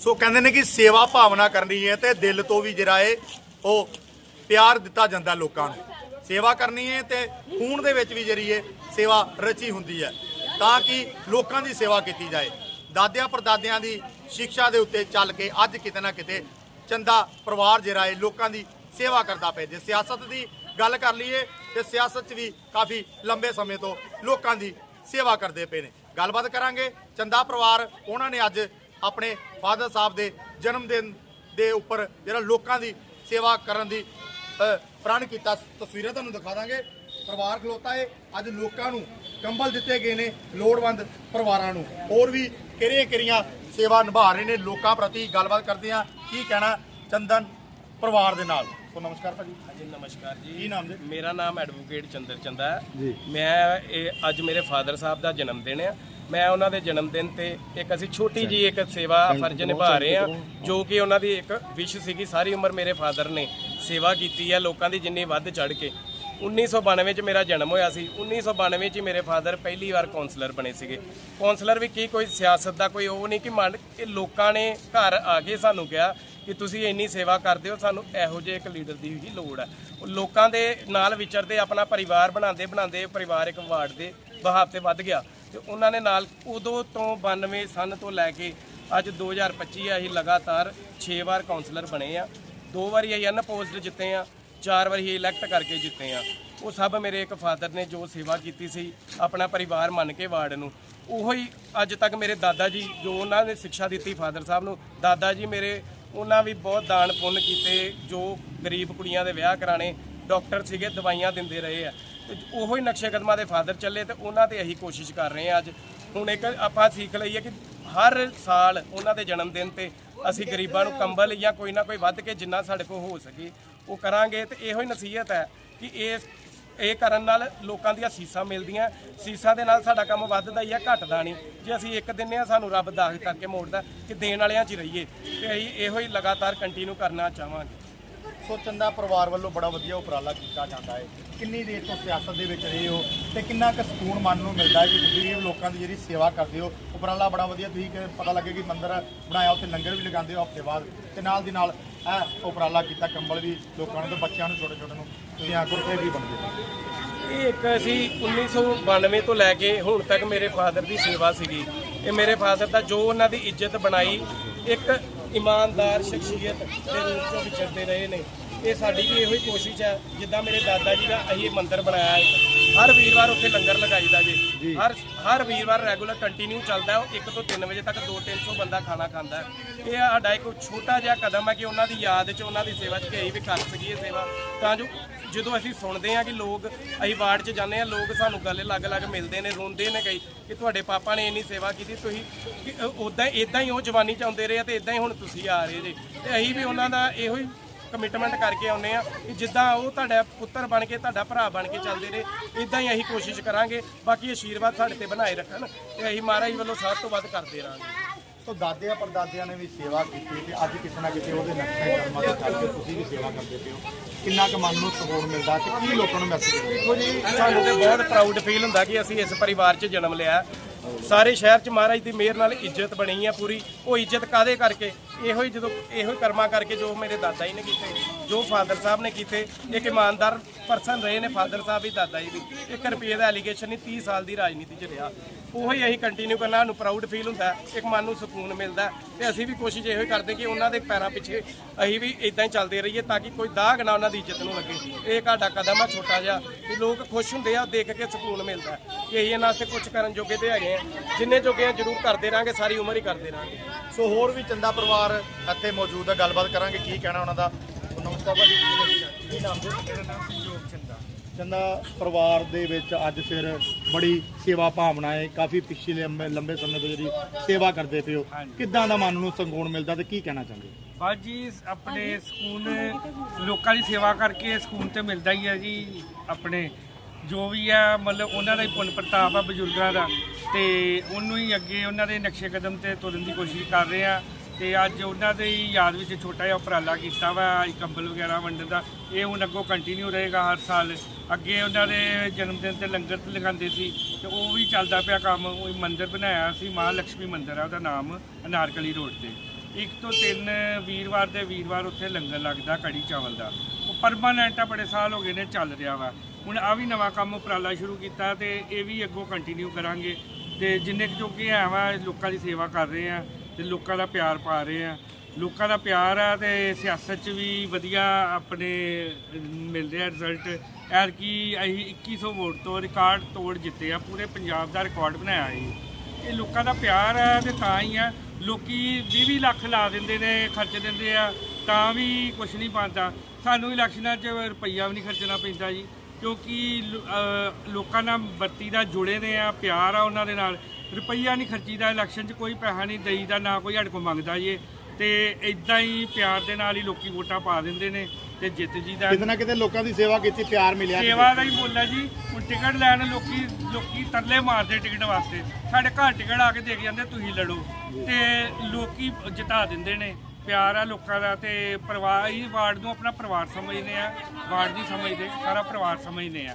ਸੋ ਕਹਿੰਦੇ ਨੇ ਕਿ ਸੇਵਾ ਭਾਵਨਾ ਕਰਨੀ ਹੈ ਤੇ ਦਿਲ ਤੋਂ ਵੀ ਜਿਹੜਾ ਹੈ ਉਹ ਪਿਆਰ ਦਿੱਤਾ ਜਾਂਦਾ ਲੋਕਾਂ ਨੂੰ। ਸੇਵਾ ਕਰਨੀ ਹੈ ਤੇ ਖੂਨ ਦੇ ਵਿੱਚ ਵੀ ਜਿਹੜੀ ਹੈ ਸੇਵਾ ਰਚੀ ਹੁੰਦੀ ਹੈ, ਤਾਂ ਕਿ ਲੋਕਾਂ ਦੀ ਸੇਵਾ ਕੀਤੀ ਜਾਏ। ਦਾਦਿਆਂ ਪਰਦਾਦਿਆਂ ਦੀ ਸਿੱਖਿਆ ਦੇ ਉੱਤੇ ਚੱਲ ਕੇ ਅੱਜ ਕਿਤੇ ਨਾ ਕਿਤੇ ਚੰਦਾ ਪਰਿਵਾਰ ਜਿਹੜਾ ਹੈ ਲੋਕਾਂ ਦੀ ਸੇਵਾ ਕਰਦਾ ਪਿਆ। ਜੇ ਸਿਆਸਤ ਦੀ ਗੱਲ ਕਰ ਲਈਏ, ਤੇ ਸਿਆਸਤ 'ਚ ਵੀ ਕਾਫੀ ਲੰਬੇ ਸਮੇਂ ਤੋਂ ਲੋਕਾਂ ਦੀ ਸੇਵਾ ਕਰਦੇ ਪਏ ਨੇ। ਗੱਲਬਾਤ ਕਰਾਂਗੇ। ਚੰਦਾ ਪਰਿਵਾਰ, ਉਹਨਾਂ ਨੇ ਅੱਜ ਆਪਣੇ ਫਾਦਰ ਸਾਹਿਬ ਦੇ ਜਨਮ ਦਿਨ ਦੇ ਉੱਪਰ ਜਿਹੜਾ ਲੋਕਾਂ ਦੀ ਸੇਵਾ ਕਰਨ ਦੀ ਪ੍ਰਣ ਕੀਤਾ। ਤਸਵੀਰਾਂ ਤੁਹਾਨੂੰ ਦਿਖਾ ਦਾਂਗੇ। ਪਰਿਵਾਰ ਖਲੋਤਾ ਹੈ ਅੱਜ ਲੋਕਾਂ ਨੂੰ ਕੰਬਲ ਦਿੱਤੇ ਗਏ ਨੇ ਲੋੜਵੰਦ ਪਰਿਵਾਰਾਂ ਨੂੰ। ਹੋਰ ਵੀ ਕਿਹੜੀਆਂ ਕਿਹੜੀਆਂ ਸੇਵਾ ਨਿਭਾ ਰਹੇ ਨੇ ਲੋਕਾਂ ਪ੍ਰਤੀ ਗੱਲਬਾਤ ਕਰਦੇ ਆ ਕੀ ਕਹਿਣਾ ਚੰਦਨ ਪਰਿਵਾਰ ਦੇ ਨਾਲ? ਸੋ ਨਮਸਕਾਰ ਭਾਜੀ। ਜੀ ਨਮਸਕਾਰ ਜੀ। ਕੀ ਨਾਮ ਜੀ? ਮੇਰਾ ਨਾਮ ਐਡਵੋਕੇਟ ਚੰਦਰ ਚੰਦਾ ਹੈ। ਮੈਂ ਇਹ ਅੱਜ ਮੇਰੇ ਫਾਦਰ ਸਾਹਿਬ ਦਾ ਜਨਮ ਦਿਨ ਹੈ ਮੈਂ ਉਹਨਾਂ ਦੇ ਜਨਮ ਦਿਨ ਤੇ ਇੱਕ ਅਸੀਂ ਛੋਟੀ ਜੀ ਇੱਕ ਸੇਵਾ ਫਰਜ਼ ਨਿਭਾ ਰਹੇ ਹਾਂ ਜੋ ਕਿ ਉਹਨਾਂ ਦੀ ਇੱਕ ਵਿਸ਼ ਸੀਗੀ ਸਾਰੀ ਉਮਰ ਮੇਰੇ ਫਾਦਰ ਨੇ ਸੇਵਾ ਕੀਤੀ ਹੈ ਲੋਕਾਂ ਦੀ ਜਿੰਨੀ ਵੱਧ ਚੜ ਕੇ। 1992 ਚ ਮੇਰਾ ਜਨਮ ਹੋਇਆ ਸੀ 1992 ਚ ਮੇਰੇ ਫਾਦਰ ਪਹਿਲੀ ਵਾਰ ਕਾਉਂਸਲਰ ਬਣੇ ਸੀਗੇ। ਕਾਉਂਸਲਰ ਵੀ ਕੀ ਕੋਈ ਸਿਆਸਤ ਦਾ ਕੋਈ ਉਹ ਨਹੀਂ ਕਿ ਮੰਨ ਇਹ ਲੋਕਾਂ ਨੇ ਘਰ ਆ ਕੇ ਸਾਨੂੰ ਕਿਹਾ ਕਿ ਤੁਸੀਂ ਇੰਨੀ ਸੇਵਾ ਕਰਦੇ ਹੋ ਸਾਨੂੰ ਇਹੋ ਜਿਹੇ ਇੱਕ ਲੀਡਰ ਦੀ ਹੀ ਲੋੜ ਹੈ। ਉਹ ਲੋਕਾਂ ਦੇ ਨਾਲ ਵਿਚਰਦੇ ਆਪਣਾ ਪਰਿਵਾਰ ਬਣਾਉਂਦੇ ਬਣਾਉਂਦੇ ਪਰਿਵਾਰ ਇੱਕ ਵਾਰਡ ਦੇ ਬਹਾਵ ਤੇ ਵੱਧ ਗਿਆ। ਤੇ ਉਹਨਾਂ ਨੇ ਨਾਲ ਉਦੋਂ ਤੋਂ 92 ਸਨ ਤੋਂ ਲੈ ਕੇ ਅੱਜ 2025 ਅਸੀਂ ਲਗਾਤਾਰ 6 ਵਾਰ ਕਾਉਂਸਲਰ ਬਣੇ ਆ। ਦੋ ਵਾਰੀ ਅਸੀਂ ਅਨਪੋਜ਼ਡ ਜਿੱਤੇ ਆ, ਚਾਰ ਵਾਰੀ ਇਲੈਕਟ ਕਰਕੇ ਜਿੱਤੇ ਆ। ਉਹ ਸਭ ਮੇਰੇ ਇੱਕ ਫਾਦਰ ਨੇ ਜੋ ਸੇਵਾ ਕੀਤੀ ਸੀ ਆਪਣਾ ਪਰਿਵਾਰ ਮੰਨ ਕੇ ਵਾਰਡ ਨੂੰ। ਉਹੀ ਅੱਜ ਤੱਕ ਮੇਰੇ ਦਾਦਾ ਜੀ, ਜੋ ਉਹਨਾਂ ਨੇ ਸਿੱਖਿਆ ਦਿੱਤੀ ਫਾਦਰ ਸਾਹਿਬ ਨੂੰ, ਦਾਦਾ ਜੀ ਮੇਰੇ ਉਹਨਾਂ ਵੀ ਬਹੁਤ ਦਾਨ ਪੁੰਨ ਕੀਤੇ ਜੋ ਗਰੀਬ ਕੁੜੀਆਂ ਦੇ ਵਿਆਹ ਕਰਾਣੇ ਡਾਕਟਰ ਸੀਗੇ, ਦਵਾਈਆਂ ਦਿੰਦੇ ਰਹੇ ਆ। ਤੇ ਉਹੋ ਹੀ ਨਕਸ਼ੇ ਕਦਮਾਂ ਦੇ ਫਾਦਰ ਚੱਲੇ ਤੇ ਉਹਨਾਂ ਤੇ ਅਸੀਂ ਕੋਸ਼ਿਸ਼ ਕਰ ਰਹੇ ਆ ਅੱਜ। ਹੁਣ ਇੱਕ ਆਪਾਂ ਸਿੱਖ ਲਈਏ ਕਿ ਹਰ ਸਾਲ ਉਹਨਾਂ ਦੇ ਜਨਮ ਦਿਨ ਤੇ ਅਸੀਂ ਗਰੀਬਾਂ ਨੂੰ ਕੰਬਲ ਜਾਂ ਕੋਈ ਨਾ ਕੋਈ ਵੱਧ ਕੇ ਜਿੰਨਾ ਸਾਡੇ ਕੋਲ ਹੋ ਸਕੇ, ਉਹ ਕਰਾਂਗੇ। ਤੇ ਇਹੋ ਹੀ ਨਸੀਹਤ ਹੈ ਕਿ ਇਹ ਇਹ ਕਰਨ ਨਾਲ ਲੋਕਾਂ ਦੀਆਂ ਸੀਸਾਂ ਮਿਲਦੀਆਂ। ਸੀਸਾਂ ਦੇ ਨਾਲ ਸਾਡਾ ਕੰਮ ਵੱਧਦਾ ਹੀ ਆ ਘਟਦਾ ਨਹੀਂ। ਜੇ ਅਸੀਂ ਇੱਕ ਦਿਨ ਆ, ਸਾਨੂੰ ਰੱਬ ਦਾਖ ਕਰਕੇ ਮੋੜਦਾ ਕਿ ਦੇਣ ਵਾਲਿਆਂ 'ਚ ਹੀ ਰਹੀਏ। ਤੇ ਅਸੀਂ ਇਹੋ ਹੀ ਲਗਾਤਾਰ ਕੰਟੀਨਿਊ ਕਰਨਾ ਚਾਹਾਂਗੇ। ਸੋ ਚੰਦਾ ਪਰਿਵਾਰ ਵੱਲੋਂ ਬੜਾ ਵਧੀਆ ਉਪਰਾਲਾ ਕੀਤਾ ਜਾਂਦਾ ਹੈ। ਕਿੰਨੀ ਦੇਰ ਤੋਂ ਸਿਆਸਤ ਦੇ ਵਿੱਚ ਰਹੇ ਹੋ ਤੇ ਕਿੰਨਾ ਕੁ ਸਕੂਨ ਮਨ ਨੂੰ ਮਿਲਦਾ ਹੈ ਕਿ ਤੁਸੀਂ ਲੋਕਾਂ ਦੀ ਜਿਹੜੀ ਸੇਵਾ ਕਰਦੇ ਹੋ, ਉਪਰਾਲਾ ਬੜਾ ਵਧੀਆ ਤੁਸੀਂ ਕਿ ਪਤਾ ਲੱਗੇ ਕਿ ਮੰਦਿਰ ਬਣਾਇਆ, ਉੱਥੇ ਲੰਗਰ ਵੀ ਲਗਾਉਂਦੇ ਹੋ ਹਫ਼ਤੇ ਬਾਅਦ ਤੇ ਨਾਲ ਦੀ ਨਾਲ ਇਹ ਉਪਰਾਲਾ ਕੀਤਾ ਕੰਬਲ ਵੀ ਲੋਕਾਂ ਨੂੰ ਤੇ ਬੱਚਿਆਂ ਨੂੰ ਛੋਟੇ ਛੋਟੇ ਨੂੰ ਤੁਸੀਂ ਆ ਗੁਰਤੇ ਵੀ ਬਣਦੇ ਇਹ ਇੱਕ ਅਸੀਂ 1992 ਤੋਂ ਲੈ ਕੇ ਹੁਣ ਤੱਕ ਮੇਰੇ ਫਾਦਰ ਦੀ ਸੇਵਾ ਸੀਗੀ। ਇਹ ਮੇਰੇ ਫਾਦਰ ਦਾ ਜੋ ਉਹਨਾਂ ਦੀ ਇੱਜ਼ਤ ਬਣਾਈ, ਇੱਕ ਇਮਾਨਦਾਰ ਸ਼ਖਸੀਅਤ ਦੇ ਰੂਪ ਵਿੱਚ ਵਿਚਰਦੇ ਰਹੇ ਨੇ। ਇਹ ਸਾਡੀ ਵੀ ਇਹੋ ਹੀ ਕੋਸ਼ਿਸ਼ ਹੈ ਜਿੱਦਾਂ ਮੇਰੇ ਦਾਦਾ ਜੀ ਦਾ ਅਸੀਂ ਇਹ ਮੰਦਿਰ ਬਣਾਇਆ ਹੈ। ਹਰ ਵੀਰਵਾਰ ਉੱਥੇ ਲੰਗਰ ਲਗਾਈਦਾ ਜੀ। ਹਰ ਹਰ ਵੀਰਵਾਰ ਰੈਗੂਲਰ ਕੰਟੀਨਿਊ ਚੱਲਦਾ ਹੈ 1 ਤੋਂ 3 ਵਜੇ ਤੱਕ 2-300 ਬੰਦਾ ਖਾਣਾ ਖਾਂਦਾ ਹੈ। ਇਹ ਸਾਡਾ ਇੱਕ ਛੋਟਾ ਜਿਹਾ ਕਦਮ ਹੈ ਕਿ ਉਹਨਾਂ ਦੀ ਯਾਦ 'ਚ ਉਹਨਾਂ ਦੀ ਸੇਵਾ 'ਚ ਕਿ ਅਸੀਂ ਵੀ ਕਰ ਸਕੀਏ ਸੇਵਾ। ਤਾਂ ਜੋ ਜਦੋਂ ਅਸੀਂ ਸੁਣਦੇ ਹਾਂ ਕਿ ਲੋਕ ਅਸੀਂ ਵਾਰਡ 'ਚ ਜਾਂਦੇ ਹਾਂ, ਲੋਕ ਸਾਨੂੰ ਗੱਲ ਅਲੱਗ ਅਲੱਗ ਮਿਲਦੇ ਨੇ, ਰੋਂਦੇ ਨੇ ਕਈ ਕਿ ਤੁਹਾਡੇ ਪਾਪਾ ਨੇ ਇੰਨੀ ਸੇਵਾ ਕੀਤੀ, ਤੁਸੀਂ ਉਦਾਂ ਇਦਾਂ ਹੀ ਉਹ ਜਵਾਨੀ ਚ ਆਉਂਦੇ ਰਹੇ ਆ ਤੇ ਇਦਾਂ ਹੀ ਹੁਣ ਤੁਸੀਂ ਆ ਰਹੇ ਜੇ। ਤੇ ਅਸੀਂ ਵੀ ਉਹਨਾਂ ਦਾ ਇਹੋ ਹੀ ਕਮਿਟਮੈਂਟ ਕਰਕੇ ਆਉਨੇ ਆ ਕਿ ਜਿੱਦਾਂ ਉਹ ਤੁਹਾਡਾ ਪੁੱਤਰ ਬਣ ਕੇ, ਤੁਹਾਡਾ ਭਰਾ ਬਣ ਕੇ ਚੱਲਦੇ ਰਹੇ ਇਦਾਂ ਹੀ ਅਸੀਂ ਕੋਸ਼ਿਸ਼ ਕਰਾਂਗੇ। ਬਾਕੀ ਆਸ਼ੀਰਵਾਦ ਸਾਡੇ ਤੇ ਬਣਾਏ ਰੱਖਣ ਤੇ ਅਸੀਂ ਮਹਾਰਾਜ ਵੱਲੋਂ ਸਭ ਤੋਂ ਵੱਧ ਕਰਦੇ ਰਹਾਂਗੇ। ਸੋ ਦਾਦਿਆਂ ਪਰਦਾਦਿਆਂ ਨੇ ਵੀ ਸੇਵਾ ਕੀਤੀ ਤੇ ਅੱਜ ਕਿਸੇ ਨਾ ਕਿਸੇ ਉਹਦੇ ਨਕਸ਼ੇ ਕਰਮਾਂ ਦੇ ਕਰਕੇ ਤੁਸੀਂ ਵੀ ਸੇਵਾ ਕਰਦੇ ਪਏ ਹੋ। ਕਿੰਨਾ ਕੁ ਮਨ ਨੂੰ ਸਕੂਨ ਮਿਲਦਾ ਤੇ ਕੀ ਲੋਕਾਂ ਨੂੰ ਮੈਸੇਜ ਦਿੰਦੇ ਦੇਖੋ ਜੀ ਸਾਨੂੰ ਤੇ ਬਹੁਤ ਪ੍ਰਾਊਡ ਫੀਲ ਹੁੰਦਾ ਕਿ ਅਸੀਂ ਇਸ ਪਰਿਵਾਰ 'ਚ ਜਨਮ ਲਿਆ। ਸਾਰੇ ਸ਼ਹਿਰ 'ਚ ਮਹਾਰਾਜ ਦੀ ਮਿਹਰ ਨਾਲ ਇੱਜ਼ਤ ਬਣੀ ਆ ਪੂਰੀ। ਉਹ ਇੱਜ਼ਤ ਕਾਦੇ ਕਰਕੇ? ਇਹੋ ਹੀ ਜਦੋਂ ਇਹੋ ਹੀ ਕਰਮਾਂ ਕਰਕੇ ਜੋ ਮੇਰੇ ਦਾਦਾ ਜੀ ਨੇ ਕੀਤੇ, ਜੋ ਫਾਦਰ ਸਾਹਿਬ ਨੇ ਕੀਤੇ, ਇੱਕ ਇਮਾਨਦਾਰ ਪਰਸਨ ਰਹੇ ਨੇ, ਫਾਦਰ ਸਾਹਿਬ ਵੀ ਦਾਦਾ ਜੀ ਵੀ। ਇੱਕ ਰੁਪਏ ਦਾ ਐਲੀਗੇਸ਼ਨ ਨਹੀਂ 30 ਸਾਲ ਦੀ ਰਾਜਨੀਤੀ 'ਚ ਰਿਹਾ। ਉਹੀ ਅਸੀਂ ਕੰਟੀਨਿਊ ਕਰਨਾ, ਸਾਨੂੰ ਪ੍ਰਾਊਡ ਫੀਲ ਹੁੰਦਾ, ਇੱਕ ਮਨ ਨੂੰ ਸਕੂਨ ਮਿਲਦਾ। ਹੈ ਤੇ ਅਸੀਂ ਵੀ ਕੋਸ਼ਿਸ਼ ਇਹੋ ਹੀ ਕਰਦੇ ਕਿ ਉਹਨਾਂ ਦੇ ਪੈਰਾਂ ਪਿੱਛੇ ਅਸੀਂ ਵੀ ਇਦਾਂ ਹੀ ਚੱਲਦੇ ਰਹੀਏ ਤਾਂ ਕਿ ਕੋਈ ਦਾਗ ਨਾ ਉਹਨਾਂ ਦੀ ਇੱਜ਼ਤ ਨੂੰ ਲੱਗੇ। ਇਹ ਸਾਡਾ ਕਦਮ ਆ ਛੋਟਾ ਜਿਹਾ ਕਿ ਲੋਕ ਖੁਸ਼ ਹੁੰਦੇ ਆ, ਦੇਖ ਕੇ ਸਕੂਨ ਮਿਲਦਾ। ਹੈ ਕਿ ਅਸੀਂ ਇਹਨਾਂ ਵਾਸਤੇ ਕੁਝ ਕਰਨ ਜੋਗੇ ਤੇ ਹੈਗੇ ਆ। ਜਿੰਨੇ ਜੋਗੇ ਆ ਜ਼ਰੂਰ ਕਰਦੇ ਰਹਾਂਗੇ, ਸਾਰੀ ਉਮਰ ਹੀ ਕਰਦੇ ਰਹਾਂਗੇ। ਸੋ ਹੋਰ ਵੀ ਚੰਦਾ ਪਰਿਵਾਰ ਇੱਥੇ ਮੌਜੂਦ ਹੈ ਗੱਲਬਾਤ ਕਰਾਂਗੇ ਕੀ ਕਹਿਣਾ ਉਹਨਾਂ ਦਾ। ਸੋ ਨਮਸਕਾਰ ਭਾਜੀ, ਕੀ ਨਾਮ ਜੀ? ਮੇਰਾ ਨਾਮ ਚੰਦਾ ਪਰਿਵਾਰ ਦੇ ਵਿੱਚ ਅੱਜ ਫਿਰ ਬੜੀ ਸੇਵਾ ਭਾਵਨਾ ਹੈ। ਕਾਫੀ ਪਿਛਲੇ ਲੰਬੇ ਲੰਬੇ ਸਮੇਂ ਤੋਂ ਜਿਹੜੀ ਸੇਵਾ ਕਰਦੇ ਹੋ। ਕਿੱਦਾਂ ਦਾ ਮਨ ਨੂੰ ਸੰਗੂਨ ਮਿਲਦਾ ਤੇ ਕੀ ਕਹਿਣਾ ਚਾਹੁੰਦੇ ਹੋ? ਬਾਜੀ ਆਪਣੇ ਸਕੂਨ ਲੋਕਾਂ ਦੀ ਸੇਵਾ ਕਰਕੇ ਸਕੂਨ ਤੇ ਮਿਲਦਾ ਹੀ ਹੈ ਜੀ ਆਪਣੇ ਜੋ ਵੀ ਆ ਮਤਲਬ ਉਹਨਾਂ ਦਾ ਹੀ ਪੁੰਨ ਪ੍ਰਤਾਪ ਆ ਬਜ਼ੁਰਗਾਂ ਦਾ। ਤੇ ਉਹਨੂੰ ਹੀ ਅੱਗੇ ਉਹਨਾਂ ਦੇ ਨਕਸ਼ੇ ਕਦਮ ਤੇ ਤੁਰਨ ਦੀ ਕੋਸ਼ਿਸ਼ ਕਰ ਰਹੇ ਆ ਤੇ ਅੱਜ ਉਹਨਾਂ ਦੇ ਹੀ ਯਾਦ ਵਿੱਚ ਛੋਟਾ ਜਿਹਾ ਉਪਰਾਲਾ ਕੀਤਾ ਵਾ ਅੱਜ ਕੰਬਲ ਵਗੈਰਾ ਵੰਡਣ ਦਾ। ਇਹ ਹੁਣ ਅੱਗੋਂ ਕੰਟੀਨਿਊ ਰਹੇਗਾ ਹਰ ਸਾਲ। ਅੱਗੇ ਉਹਨਾਂ ਦੇ ਜਨਮ ਦਿਨ ਤੇ ਲੰਗਰ ਲਗਾਉਂਦੇ ਸੀ ਤੇ ਉਹ ਵੀ ਚੱਲਦਾ ਪਿਆ ਕੰਮ, ਉਹ ਮੰਦਿਰ ਬਣਾਇਆ ਸੀ ਮਹਾਲక్ష్ਮੀ ਮੰਦਿਰ ਆ ਉਹਦਾ ਨਾਮ, ਅਨਾਰਕਲੀ ਰੋਡ ਤੇ। ਇੱਕ ਤੋਂ ਤਿੰਨ ਵੀਰਵਾਰ ਦੇ ਵੀਰਵਾਰ ਉੱਥੇ ਲੰਗਰ ਲੱਗਦਾ ਕੜੀ ਚਾਵਲ ਦਾ। ਉਹ ਪਰਮਾਨੈਂਟ ਆ, ਬੜੇ ਸਾਲ ਹੋ ਗਏ ਨੇ, ਚੱਲ ਰਿਹਾ ਵਾ। ਹੁਣ ਆ ਵੀ ਨਵਾਂ ਕੰਮ ਉਪਰਾਲਾ ਸ਼ੁਰੂ ਕੀਤਾ ਤੇ ਇਹ ਵੀ ਅੱਗੋਂ ਕੰਟੀਨਿਊ ਕਰਾਂਗੇ। ਤੇ ਜਿੰਨੇ ਕੁ ਜੋਗੇ ਹੈ ਵਾ, ਲੋਕਾਂ ਦੀ ਸੇਵਾ ਕਰ ਰਹੇ ਆ ਤੇ ਲੋਕਾਂ ਦਾ ਪਿਆਰ ਪਾ ਰਹੇ ਆ। ਲੋਕਾਂ ਦਾ ਪਿਆਰ ਆ ਤੇ ਸਿਆਸਤ 'ਚ ਵੀ ਵਧੀਆ ਆਪਣੇ ਮਿਲ ਰਿਹਾ ਰਿਜ਼ਲਟ ਐਰ ਕੀ ਅਸੀਂ 2100 ਵੋਟ ਤੋਂ ਰਿਕਾਰਡ ਤੋੜ ਜਿੱਤੇ ਆ, ਪੂਰੇ ਪੰਜਾਬ ਦਾ ਰਿਕਾਰਡ ਬਣਾਇਆ ਸੀ। ਇਹ ਲੋਕਾਂ ਦਾ ਪਿਆਰ ਆ ਤੇ ਤਾਂ ਹੀ ਆ, ਲੋਕੀ 20 ਲੱਖ ਲਾ ਦਿੰਦੇ ਨੇ, ਖਰਚ ਦਿੰਦੇ ਆ, ਤਾਂ ਵੀ ਕੁਝ ਨਹੀਂ ਪਾਉਂਦਾ ਸਾਨੂੰ ਇਲੈਕਸ਼ਨਾਂ 'ਚ ਰੁਪਈਆ ਵੀ ਨਹੀਂ ਖਰਚਣਾ ਪੈਂਦਾ ਜੀ, ਕਿਉਂਕਿ ਲੋਕਾਂ ਨਾਲ ਵਰਤੀ ਦਾ ਜੁੜੇ ਨੇ ਆ, ਪਿਆਰ ਆ ਉਹਨਾਂ ਦੇ ਨਾਲ। ਰੁਪਈਆ ਨਹੀਂ ਖਰਚੀਦਾ, ਇਲੈਕਸ਼ਨ 'ਚ ਕੋਈ ਪੈਸਾ ਨਹੀਂ ਦੇਈਦਾ, ਨਾ ਕੋਈ ਸਾਡੇ ਕੋਲ ਮੰਗਦਾ ਜੀ। ਤੇ ਇਦਾਂ ਹੀ ਪਿਆਰ ਦੇ ਨਾਲ ਹੀ ਲੋਕੀ ਵੋਟਾਂ ਪਾ ਦਿੰਦੇ ਨੇ ਤੇ ਜਿੱਤ ਜੀਦਾ ਕਿਤੇ ਨਾ ਕਿਤੇ ਲੋਕਾਂ ਦੀ ਸੇਵਾ ਕੀਤੀ ਪਿਆਰ ਮਿਲਿਆ ਸੇਵਾ ਦਾ ਹੀ ਬੋਲਿਆ ਜੀ। ਹੁਣ ਟਿਕਟ ਲੈਣ ਲੋਕੀ ਲੋਕੀ ਤਰਲੇ ਮਾਰਦੇ ਟਿਕਟ ਵਾਸਤੇ। ਸਾਡੇ ਘਰ ਟਿਕਟ ਆ ਕੇ ਦੇ ਕੇ ਜਾਂਦੇ ਤੁਸੀਂ ਲੜੋ। ਤੇ ਲੋਕੀ ਜਿਤਾ ਦਿੰਦੇ ਨੇ। ਪਿਆਰ ਆ ਲੋਕਾਂ ਦਾ ਤੇ ਪਰਿਵਾਰ ਹੀ ਵਾਰਡ ਨੂੰ ਆਪਣਾ ਪਰਿਵਾਰ ਸਮਝਦੇ ਆ ਵਾਰਡ ਨਹੀਂ ਸਮਝਦੇ, ਸਾਰਾ ਪਰਿਵਾਰ ਸਮਝਦੇ ਆ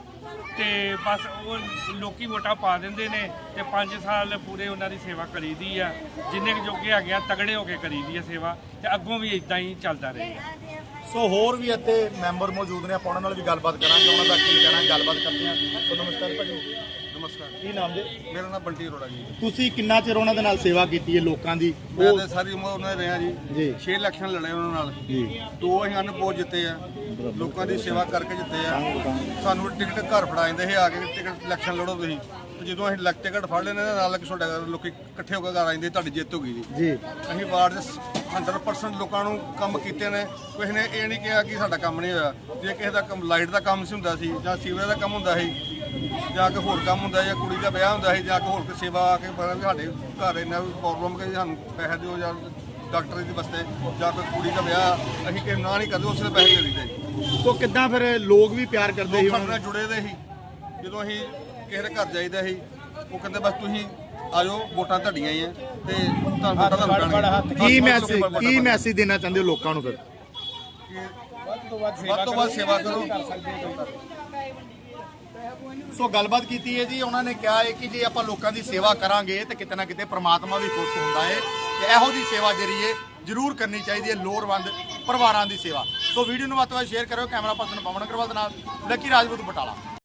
ਤੇ ਬਸ ਉਹ ਲੋਕੀ ਵੋਟਾਂ ਪਾ ਦਿੰਦੇ ਨੇ ਤੇ 5 ਸਾਲ ਪੂਰੇ ਉਹਨਾਂ ਦੀ ਸੇਵਾ ਕਰੀਦੀ ਆ। ਜਿੰਨੇ ਕੁ ਜੋਗੇ ਹੈਗੇ ਆ, ਤਗੜੇ ਹੋ ਕੇ ਕਰੀਦੀ ਆ ਸੇਵਾ ਤੇ ਅੱਗੋਂ ਵੀ ਇਦਾਂ ਹੀ ਚੱਲਦਾ ਰਹੇਗਾ ਸੋ ਹੋਰ ਵੀ ਇੱਥੇ ਮੈਂਬਰ ਮੌਜੂਦ ਨੇ, ਆਪਾਂ ਉਹਨਾਂ ਨਾਲ ਵੀ ਗੱਲਬਾਤ ਕਰਾਂਗੇ, ਉਹਨਾਂ ਦਾ ਕੀ ਕਹਿਣਾ, ਗੱਲਬਾਤ ਕਰਦੇ ਹਾਂ। ਸੋ ਨਮਸਕਾਰ ਭਾਜੀ। ਨਮਸਕਾਰ। ਕੀ ਨਾਮ ਜੀ? ਮੇਰਾ ਨਾਮ ਬੰਟੀ ਅਰੋੜਾ ਜੀ। ਤੁਸੀਂ ਕਿੰਨਾ ਚਿਰ ਉਹਨਾਂ ਦੇ ਨਾਲ ਸੇਵਾ ਕੀਤੀ ਹੈ ਲੋਕਾਂ ਦੀ? ਮੈਂ ਤੇ ਸਾਰੀ ਉਮਰ ਉਹਨਾਂ ਦੇ ਰਿਹਾ ਜੀ। ਜੀ। 6 ਇਲੈਕਸ਼ਨ ਲੜੇ ਉਹਨਾਂ ਨਾਲ। ਜੀ। ਦੋ ਅਸੀਂ ਅਨਪੋਜ ਜਿੱਤੇ ਆ। ਲੋਕਾਂ ਦੀ ਸੇਵਾ ਕਰਕੇ ਜਿੱਤੇ ਆ। ਸਾਨੂੰ ਟਿਕਟ ਘਰ ਫੜਾ ਜਾਂਦੇ ਸੀ ਆ ਕੇ ਟਿਕਟ ਇਲੈਕਸ਼ਨ ਲੜੋ ਤੁਸੀਂ। ਜਦੋਂ ਅਸੀਂ ਲੱਕ ਟਿਕਟ ਫੜ ਲੈਨੇ ਨਾਲ ਲੱਗ ਘਰ ਲੋਕੀ ਇਕੱਠੇ ਹੋ ਕੇ ਘਰ ਆਉਂਦੇ ਤੁਹਾਡੀ ਜਿੱਤ ਹੋ ਗਈ ਜੀ। ਅਸੀਂ ਵਾਰਡ ਦੇ 100% ਲੋਕਾਂ ਨੂੰ ਕੰਮ ਕੀਤੇ ਨੇ। ਕਿਸੇ ਨੇ ਇਹ ਨਹੀਂ ਕਿਹਾ ਕਿ ਸਾਡਾ ਕੰਮ ਨਹੀਂ ਹੋਇਆ। ਜੇ ਕਿਸੇ ਦਾ ਕੰਮ ਲਾਈਟ ਦਾ ਕੰਮ ਸੀ ਹੁੰਦਾ ਸੀ ਜਾਂ ਸੀਵਰੇਜ ਦਾ ਕੰਮ ਹੁੰਦਾ ਸੀ ਜਾਂ ਕਿ ਹੋਰ ਕੰਮ ਹੁੰਦਾ ਜਾਂ ਕੁੜੀ ਦਾ ਵਿਆਹ ਹੁੰਦਾ ਸੀ ਜਾਂ ਕਿ ਹੋਰ ਕੋਈ ਸੇਵਾ ਆ ਕੇ ਪਤਾ ਵੀ ਸਾਡੇ ਘਰ ਇੰਨਾ ਪ੍ਰੋਬਲਮ ਕਿ ਸਾਨੂੰ ਪੈਸੇ ਦਿਓ ਜਾਂ ਡਾਕਟਰ ਦੇ ਵਾਸਤੇ ਜਾਂ ਕੋਈ ਕੁੜੀ ਦਾ ਵਿਆਹ ਅਸੀਂ ਕਿਸੇ ਨਾ ਨਹੀਂ ਕਰਦੇ ਉਸੇ ਦੇ ਪੈਸੇ ਦੇ ਸੋ ਕਿੱਦਾਂ ਫਿਰ ਲੋਕ ਵੀ ਪਿਆਰ ਕਰਦੇ ਸੀ ਲੋਕ ਸਾਡੇ ਨਾਲ ਜੁੜੇ ਦੇ ਸੀ। ਜਦੋਂ ਅਸੀਂ ਕਿਸੇ ਦੇ ਘਰ ਜਾਈਦਾ ਸੀ ਉਹ ਕਹਿੰਦੇ ਬਸ ਤੁਸੀਂ ਆਜੋ ਵੋਟਾਂ ਤੁਹਾਡੀਆਂ ਹੀ ਆ ਤੇ ਤੁਹਾਨੂੰ ਵੋਟਾਂ ਤੁਹਾਨੂੰ ਪੈਣਗੀਆਂ। ਕੀ ਮੈਸੇਜ ਕੀ। ਮੈਸੇਜ ਦੇਣਾ ਚਾਹੁੰਦੇ ਹੋ ਲੋਕਾਂ ਨੂੰ ਫਿਰ? ਵੱਧ ਤੋਂ ਵੱਧ ਸੇਵਾ ਕਰੋ। ਸੋ ਗੱਲਬਾਤ ਕੀਤੀ ਹੈ ਜੀ, ਉਹਨਾਂ ਨੇ ਕਿਹਾ ਹੈ ਕਿ ਜੇ ਆਪਾਂ ਲੋਕਾਂ ਦੀ ਸੇਵਾ ਕਰਾਂਗੇ ਤੇ ਕਿਤੇ ਨਾ ਕਿਤੇ ਪ੍ਰਮਾਤਮਾ ਵੀ ਖੁਸ਼ ਹੁੰਦਾ ਹੈ ਤੇ ਇਹੋ ਜੀ ਸੇਵਾ ਜਿਹੜੀ ਹੈ ਜ਼ਰੂਰ ਕਰਨੀ ਚਾਹੀਦੀ ਹੈ, ਲੋੜਵੰਦ ਪਰਿਵਾਰਾਂ ਦੀ ਸੇਵਾ। ਸੋ ਵੀਡੀਓ ਨੂੰ ਵੱਧ ਤੋਂ ਵੱਧ ਸ਼ੇਅਰ ਕਰੋ ਕੈਮਰਾ ਪਰਸਨ ਪਵਨ ਅਗਰਵਾਲ ਦੇ ਨਾਲ, ਲੱਕੀ ਰਾਜਪੂਤ ਬਟਾਲਾ।